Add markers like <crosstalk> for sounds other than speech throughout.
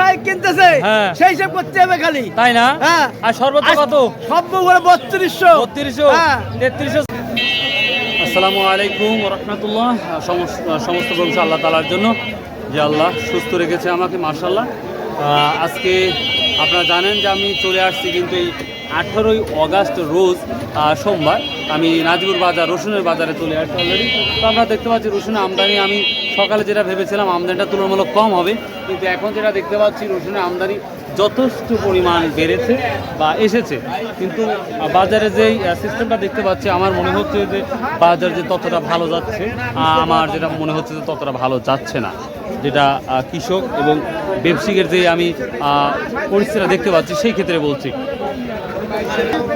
কোথায় কিনতেছে? হ্যাঁ। সেই সব করতে হবে খালি। তাই না? হ্যাঁ। আর সর্বোচ্চ কত? সব বত্রিশশো। বত্রিশশো? হ্যাঁ। তেত্রিশশো? আসসালামু আলাইকুম রহমতুল্লাহ। সমস্ত সমস্ত বংশ আল্লাহ তালার জন্য। যে আল্লাহ সুস্থ রেখেছে আমাকে মার্শাল্লাহ আজকে আপনারা জানেন যে আমি চলে আসছি কিন্তু এই আঠারোই অগাস্ট রোজ সোমবার। আমি নাজিবুর বাজার রসুনের বাজারে চলে আসছি অলরেডি তো আমরা দেখতে পাচ্ছি রসুনের আমদানি আমি সকালে যেটা ভেবেছিলাম, আমদানিটা তুলনামূলক কম হবে, কিন্তু এখন যেটা দেখতে পাচ্ছি, রসুনের আমদানি যথেষ্ট পরিমাণ বেড়েছে বা এসেছে। কিন্তু বাজারে যেই সিস্টেমটা দেখতে পাচ্ছি, আমার মনে হচ্ছে যে বাজার যে ততটা ভালো যাচ্ছে আমার যেটা মনে হচ্ছে যে ততটা ভালো যাচ্ছে না। যেটা কৃষক এবং ব্যবসায়িকের যে আমি পরিস্থিতিটা দেখতে পাচ্ছি, সেই ক্ষেত্রে বলছি।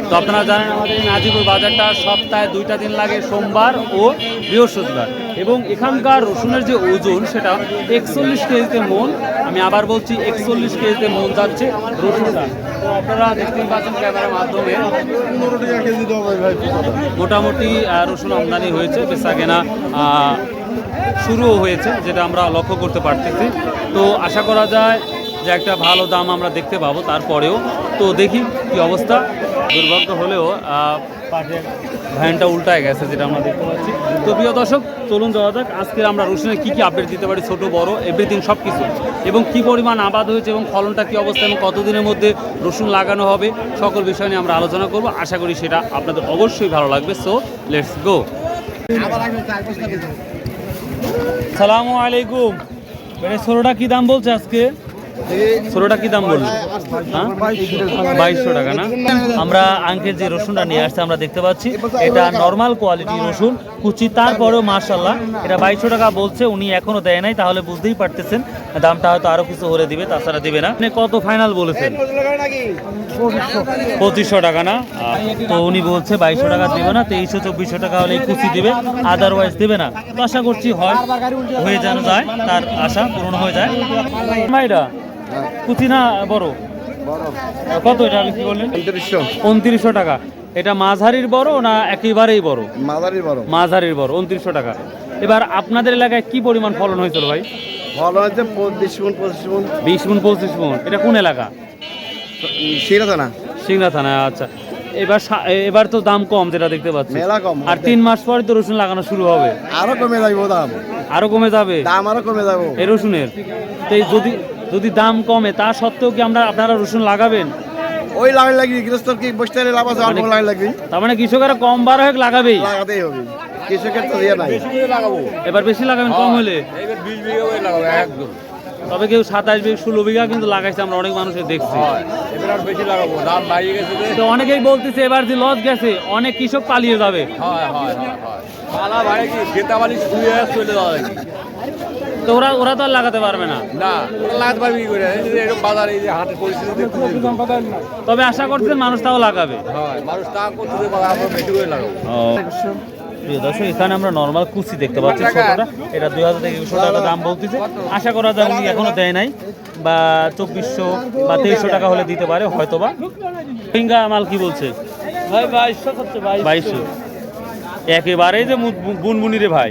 তো আপনারা জানেন আমাদের নাজিপুর বাজারটা সপ্তাহে দুইটা দিন লাগে সোমবার ও বৃহস্পতিবার। এবং এখানকার রসুনের যে ওজন সেটা একচল্লিশ কেজিতে মন, আমি আবার বলছি একচল্লিশ কেজিতে মন যাচ্ছে রসুনটা। তো আপনারা দেখতেই পাচ্ছেন ক্যামেরার মাধ্যমে মোটামুটি রসুন আমদানি হয়েছে, বেচা কেনা শুরুও হয়েছে, যেটা আমরা লক্ষ্য করতে পারতেছি। তো আশা করা যায় যে একটা ভালো দাম আমরা দেখতে পাবো তারপরেও। তো দেখি কি অবস্থা। দুর্ভাগ্য হলেও পাশের ভ্যানটা উল্টায় গেছে যেটা আমরা দেখতে পাচ্ছি। তো প্রিয় দর্শক, চলুন যাওয়া যাক। আজকে আমরা রসুনের কী কী আপডেট দিতে পারি, ছোট, বড় এভরিথিং সব কিছু এবং কি পরিমাণ আবাদ হয়েছে এবং ফলনটা কী অবস্থা এবং কতদিনের মধ্যে রসুন লাগানো হবে, সকল বিষয় নিয়ে আমরা আলোচনা করব। আশা করি সেটা আপনাদের অবশ্যই ভালো লাগবে। সো লেটস গো সালামু আলাইকুম। মানে ষোলোটা কি দাম বলছে আজকে? ষোলোটা কি দাম বলল? হ্যাঁ? বাইশশো টাকা না? আমরা আঙ্কেল যে রসুনটা নিয়ে আসছে, আমরা দেখতে পাচ্ছি। এটা নর্মাল কোয়ালিটি রসুন, কুচি, তারপরেও মার্শাল্লাহ এটা বাইশশো টাকা বলছে, উনি এখনও দেয় নাই, তাহলে বুঝতেই পারতেছেন। দামটা হয়তো আরও কিছু হলে দিবে, তাছাড়া দিবে না। কত ফাইনাল বলেছেন? পঁচিশশো টাকা না? তো উনি বলছে বাইশশো টাকা দিবে না, তেইশশো, চব্বিশশো টাকা হলে কুচি দেবে আদারওয়াইজ দেবে না। আশা করছি হয়, হয়ে যেন যায়, তার আশা পূরণ হয়ে যায়। মাইরা কুচি না বড়? কত এটা কি বললেন? উনত্রিশশো উনত্রিশশো টাকা। এটা মাঝারির বড় না একেবারেই বড়? মাদারি বড়। মাঝারির বড় উনত্রিশশো টাকা। এবার আপনাদের এলাকায় কি পরিমাণ ফলন হয়েছিল ভাই? ভালো হয়েছে বিশ মন পঁচিশ মন বিশ মন পঁচিশ মন এটা কোন এলাকা? সিরাতে না সিংড়া থানা আচ্ছা। এবার এবার তো দাম কম যেটা দেখতে পাচ্ছি। মেলা কম। আর তিন মাস পরে তো রসুন লাগানো শুরু হবে। আরও কমে যাব দাম। আরও কমে যাবে? দাম আরও কমে যাব। এই রসুনের। তো যদি যদি দাম কমে তা সত্ত্বেও কি আমরা আপনারা রসুন লাগাবেন? ওই লাগাই লাগবি গৃহস্থ কি বসতে লাভ আছে অল্প লাগাই লাগবি তার মানে কৃষকেরা কম বার হোক লাগাবেই? লাগাতেই হবে। কৃষকের তো ইয়ে নাই। এবার বেশি লাগাবেন কম হলে? একদম। তবে কেউ সাতাশ বিঘা ষোলো বিঘা কিন্তু লাগাইছে আমরা অনেক মানুষের দেখছি। এবার। তো অনেকেই বলতেছে এবার যে লস গেছে অনেক কৃষক পালিয়ে যাবে। তো ওরা ওরা তো আর লাগাতে পারবে না। না ওরা লাগাতে পারবি কি করে? এরকম বাজারে এই যে হাটের পরিস্থিতি তবে আশা করছেন মানুষ তাও লাগাবে। হয় মানুষ তা করতেছে বলে আমরা বেশি করে লাগাবো। প্রিয় দর্শক এখানে আমরা নর্মাল কুচি দেখতে পাচ্ছি ছোটটা। এটা দুই হাজার থেকে একশো টাকা দাম বলতেছে। আশা করা যায় উনি এখনও দেয় নাই। বা চব্বিশশো বা তেইশশো টাকা হলে দিতে পারে হয়তো বা ফিঙ্গা মাল কি বলছে? বাইশশো। বাইশশো। একেবারেই যে বুনবুনি রে ভাই।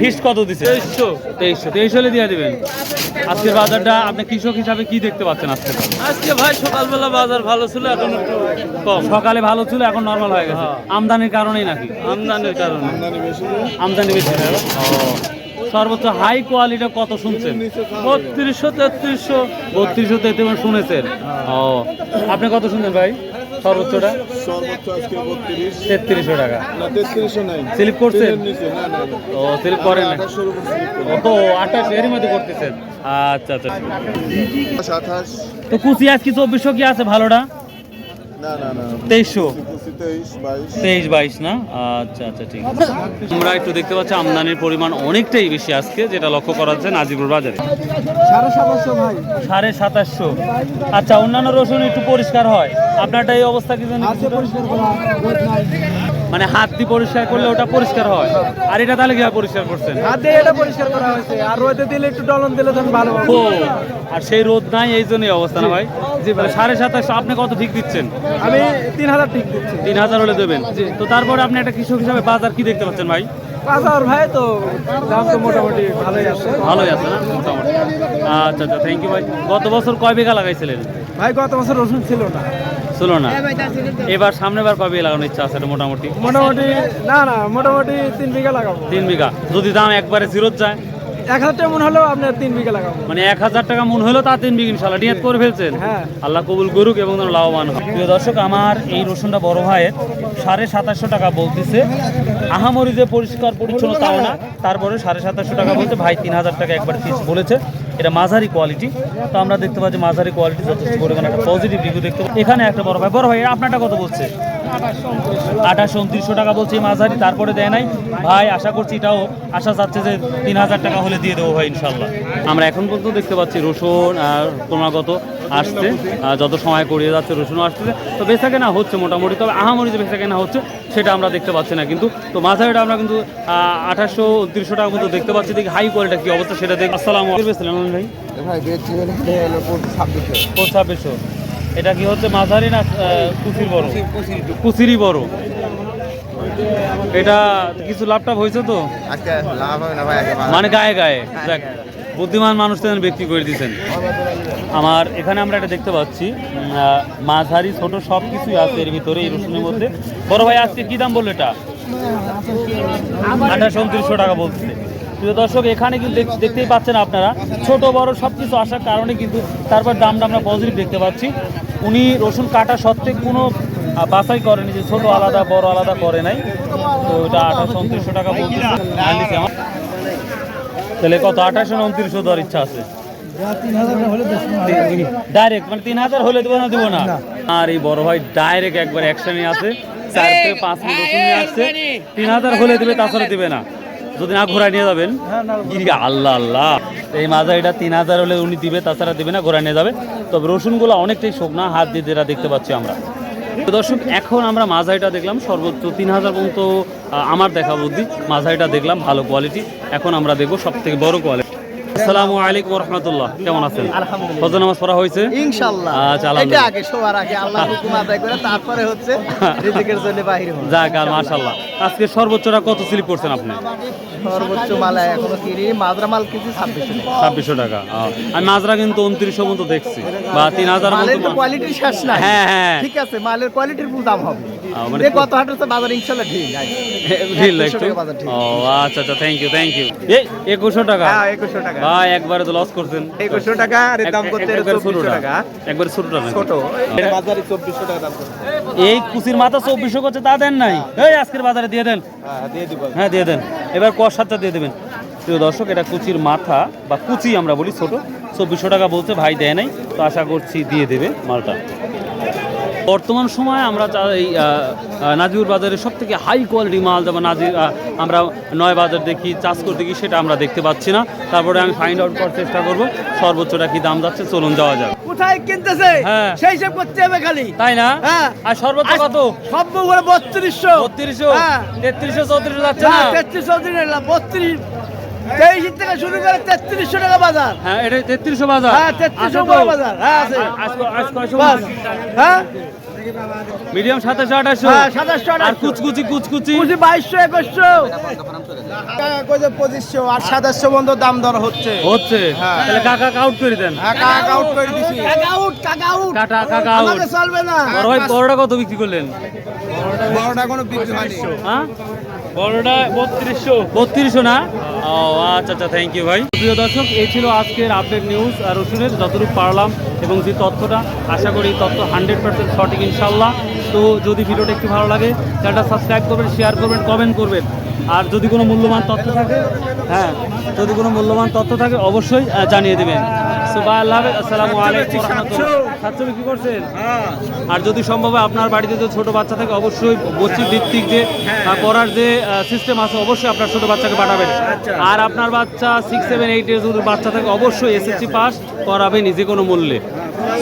ফিস্ট কত দিছে? তেইশশো তেইশশো তেইশশো হলে দিয়ে দিবেন। আজকের বাজারটা আপনি কৃষক হিসাবে কি দেখতে পাচ্ছেন আজকে? আজকে ভাই সকালবেলা বাজার ভালো ছিল এখন একটু কম। সকালে ভালো ছিল এখন নর্মাল হয়ে গেছে। আমদানির কারণেই নাকি? আমদানির কারণে। আমদানি বেশি ও সর্বোচ্চ হাই কোয়ালিটি কত শুনছেন? বত্রিশশো তেত্রিশশো। বত্রিশশো তেত্রিশ শুনেছেন। ও আপনি কত শুনছেন ভাই? সর্বোচ্চটা সর্বোচ্চ আজকে টাকা। না তেত্রিশশো নাই স্লিপ করছেন? নিচে না না ও স্লিপ করেন না। ও আঠাশ এরই মধ্যে করতেছেন। আচ্ছা আচ্ছা আঠাশ তো কুচি আজকে চব্বিশশো কি আছে ভালোটা? না না না। তেইশশো। তেইশ বাইশ। না? আচ্ছা আচ্ছা ঠিক আছে। আমরা একটু দেখতে পাচ্ছি আমদানির পরিমাণ অনেকটাই বেশি আজকে যেটা লক্ষ্য করা যাচ্ছে নাজিপুর বাজারে। সাড়ে সাতশো সাড়ে সাতাশশো। আচ্ছা অন্যান্য রসুন একটু পরিষ্কার হয়। আপনারটা এই অবস্থা কি জানি? মানে হাত দিয়ে পরিষ্কার করলে ওটা পরিষ্কার হয়। আর এটা তাহলে কীভাবে পরিষ্কার করছেন? হাতে এটা পরিষ্কার করা হয়েছে। আর রোদে দিলে একটু ডলন দিলে তখন ভালো হবে। ও আর সেই রোদ নাই এই জন্যই অবস্থা না ভাই? জি ভাই। সাড়ে সাতাশশো আপনি কত ঠিক দিচ্ছেন? আমি তিন হাজার ঠিক দিচ্ছি। তিন হাজার হলে দেবেন। তো তারপরে আপনি একটা কৃষক হিসাবে বাজার কি দেখতে পাচ্ছেন ভাই? বাজার ভাই তো দাম তো মোটামুটি ভালোই আছে। ভালোই আছে না? মোটামুটি। আচ্ছা আচ্ছা থ্যাংক ইউ ভাই। গত বছর কয় বিঘা লাগাইছিলেন? ভাই গত বছর রসুন ছিল না। ছিল না? এবার সামনেবার কয় বিঘা লাগানোর ইচ্ছা আছে মোটামুটি? মোটামুটি না না মোটামুটি তিন বিঘা লাগাবো। তিন বিঘা। যদি দাম একবারে জিরোত যায়? এক হাজার টাকা মন হলেও আপনার তিন বিঘা লাগাবো। মানে এক হাজার টাকা মন হলো তা তিন বিঘা ইনশাল্লাহ নিয়ত করে ফেলছেন? হ্যাঁ। আল্লাহ কবুল করুক এবং লাভবান হোক। প্রিয় দর্শক আমার এই রসুনটা বড় ভাইয়ের সাড়ে সাতাশশো টাকা বলতেছে। আহামরি যে পরিষ্কার পরিচ্ছন্ন তাও না তারপরে সাড়ে সাতাশশো টাকা বলছে। ভাই তিন হাজার টাকা একবার পিস বলেছে। এটা মাঝারি কোয়ালিটি তো আমরা দেখতে পাচ্ছি মাঝারি কোয়ালিটি যথেষ্ট পরিমাণে একটা পজিটিভ রিভিউ দেখতে এখানে একটা বড় ভাই বড় ভাই, আপনারটা কত বলছে? আঠাশশো উনত্রিশশো টাকা বলছি মাঝারি তারপরে দেয় নাই। ভাই আশা করছি এটাও আশা যাচ্ছে যে তিন হাজার টাকা হলে দিয়ে দেবো ভাই ইনশাল্লাহ আমরা এখন পর্যন্ত দেখতে পাচ্ছি রসুন আর ক্রমাগত আসছে। যত সময় করিয়ে যাচ্ছে রসুনও আসছে তো বেচা কেনা হচ্ছে মোটামুটি তবে আহামরি যে বেচা কেনা হচ্ছে সেটা আমরা দেখতে পাচ্ছি না কিন্তু। তো মাঝারিটা আমরা কিন্তু আঠাশশো উনত্রিশশো টাকা মতো দেখতে পাচ্ছি। দেখি হাই কোয়ালিটি কি অবস্থা সেটা দেখি। আসসালাম ভাই ভাই ছাব্বিশশো। ছাব্বিশশো। এটা কি হচ্ছে মাঝারি না কুচির বড়? কুচিরই বড়। এটা কিছু লাভটাপ হয়েছে তো? মানে গায়ে গায়ে। দেখ বুদ্ধিমান মানুষ তো বিক্রি করে দিয়েছেন। আমার এখানে আমরা এটা দেখতে পাচ্ছি মাঝারি ছোট সব কিছুই আছে এর ভিতরে এই রসুনের মধ্যে। বড় ভাই আজকে কি দাম বলল এটা? আঠাশ উনত্রিশশো টাকা বলছে। প্রিয় দর্শক এখানে কিন্তু দেখ- দেখতেই পাচ্ছেন আপনারা ছোট বড় সব কিছু আসার কারণে কিন্তু তারপর দামটা আমরা পজিটিভ দেখতে পাচ্ছি। উনি রসুন কাটা সত্ত্বে কোনো বাছাই করেনি যে ছোট আলাদা বড় আলাদা করে নাই। তো এটা আঠাশ উনত্রিশশো টাকা বলছে আর তাহলে কত? আঠাশশো উনত্রিশশো দেওয়ার ইচ্ছা আছে? ডাইরেক্ট মানে তিন হাজার হলে দেবো না দেবো না? আর এই বড় ভাই ডাইরেক্ট একবার অ্যাকশনে আছে। চার থেকে পাঁচ মিনিট আসছে। তিন হাজার হলে দেবে তাছাড়া দেবে না। যদি না ঘোরা নিয়ে যাবেন? আল্লাহ আল্লাহ। এই মাজা এটা তিন হাজার হলে উনি দিবে তাছাড়া দিবে না ঘোরা নিয়ে যাবে। তবে রসুনগুলো অনেকটাই শুকনা হাত দিয়ে যেটা দেখতে পাচ্ছি আমরা। দর্শক এখন আমরা মাঝারিটা দেখলাম সর্বোচ্চ তিন হাজার পর্যন্ত আমার দেখা বুদ্ধি মাঝারিটা দেখলাম ভালো কোয়ালিটি এখন আমরা দেখব সব থেকে বড় কোয়ালিটি আসসালামু আলাইকুম রহমতুল্লাহ কেমন আছেন? আলহামদুলিল্লাহ। ফজর নামাজ পড়া হয়েছে? ইনশাল্লাহ আচ্ছা। এটা আগে সবার আগে আল্লাহ <laughs> হুকুম আদায় করে তারপরে হচ্ছে <laughs> রিজিকের জন্য বাহির হওয়া। যাক আর মাশাল্লাহ আজকে সর্বোচ্চটা কত স্লিপ করছেন আপনি? সর্বোচ্চ মালা এখনও কিনি মাজরা মাল কিছু ছাব্বিশ ছাব্বিশশো টাকা। আমি মাজরা কিন্তু উনত্রিশশো পর্যন্ত দেখছি। বা তিন হাজার মালের তো মতো কোয়ালিটি শেষ নাই। হ্যাঁ, হ্যাঁ। ঠিক আছে মালের কোয়ালিটির দাম হবে। মানে কত হাট হচ্ছে বাজার ইনশাল্লাহ ঠিক ঢিল টাকা। ও আচ্ছা আচ্ছা থ্যাংক ইউ থ্যাংক ইউ এই একুশশো টাকা? হ্যাঁ একুশশো টাকা। ভাই একবারে তো লস করছেন। একুশশো টাকা আর দাম করতে। টাকা। একবারে নাকি? ছোট। বাজারে চব্বিশশো টাকা দাম করছে। এই কুচির মাথা চব্বিশশো করছে তা দেন নাই। এই আজকের বাজারে দিয়ে দেন। হ্যাঁ দিয়ে দিব। হ্যাঁ দিয়ে দেন। এবার সাতটা দিয়ে দেবেন। প্রিয় দর্শক এটা কুচির মাথা বা কুচি আমরা বলি ছোট। চব্বিশশো টাকা বলছে ভাই দেয় নাই তো আশা করছি দিয়ে দেবে মালটা। বর্তমান সময়ে আমরা এই আহ, বাজারে সব থেকে হাই কোয়ালিটি মাল যেমন নাজির আমরা নয় বাজার দেখি চাষকর দেখি সেটা আমরা দেখতে পাচ্ছি না। তারপরে আমি ফাইন্ড আউট করার চেষ্টা করব সর্বোচ্চটা কি দাম যাচ্ছে চলুন যাওয়া যাবে কোথায় কিনতেছে? হ্যাঁ। সেই সব করতে হবে খালি। তাই না? হ্যাঁ। আর সর্বোচ্চ কত? সব করে বত্রিশশো। বত্রিশশো? হ্যাঁ। তেত্রিশশো চৌত্রিশশো যাচ্ছে না তেত্রিশ চৌত্রিশ বত্রিশ। তেইশ থেকে শুরু করে তেত্রিশশো টাকা বাজার। হ্যাঁ এটা তেত্রিশশো বাজার। হ্যাঁ তেত্রিশশো বাজার। হ্যাঁ আছে। হ্যাঁ? মিডিয়াম সাতাশশো আঠাশশো? হ্যাঁ, 2700, আর কুচকুচি কুচকুচি? কুচি বাইশশো একুশশো। পঁচিশশো আর সাতাশশো বন্ধ দাম দর হচ্ছে হচ্ছে হ্যাঁ। তাহলে কাকা আউট করে দেন আউট করে দিছি কাকাউট কাকাউট কাটা কাকা আউট চলবে না। বড় ভাই বড়টা কত বিক্রি করলেন? বড়টা কোনো বিক্রি হয়নি। হ্যাঁ? বড়টা বত্রিশশো। বত্রিশশো না? ও আচ্ছা আচ্ছা থ্যাংক ইউ ভাই। প্রিয় দর্শক এই ছিল আজকের আপডেট নিউজ আর রসুনের যতটুকু পারলাম এবং যে তথ্যটা আশা করি তথ্য হান্ড্রেড পার্সেন্ট সঠিক ইনশাল্লাহ তো যদি ভিডিওটা একটু ভালো লাগে চ্যানেলটা সাবস্ক্রাইব করবেন শেয়ার করবেন কমেন্ট করবেন। আর যদি কোনো মূল্যবান তথ্য থাকে হ্যাঁ যদি কোনো মূল্যবান তথ্য থাকে অবশ্যই জানিয়ে দেবেন। সুবাহ আসসালামু আলাইকুম সাতশো বিক্রি করছেন? আর যদি সম্ভব হয় আপনার বাড়িতে যে ছোট বাচ্চা থাকে অবশ্যই বস্তির ভিত্তিক যে করার পড়ার যে সিস্টেম আছে অবশ্যই আপনার ছোট বাচ্চাকে পাঠাবেন। আর আপনার বাচ্চা সিক্স সেভেন এইট এর যদি বাচ্চা থাকে অবশ্যই এসএসসি পাস করাবেন যে কোনো মূল্যে।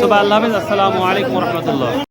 সুবাহ আল্লাহ হাফেজ, আসসালামু আলাইকুম রহমতুল্লাহ।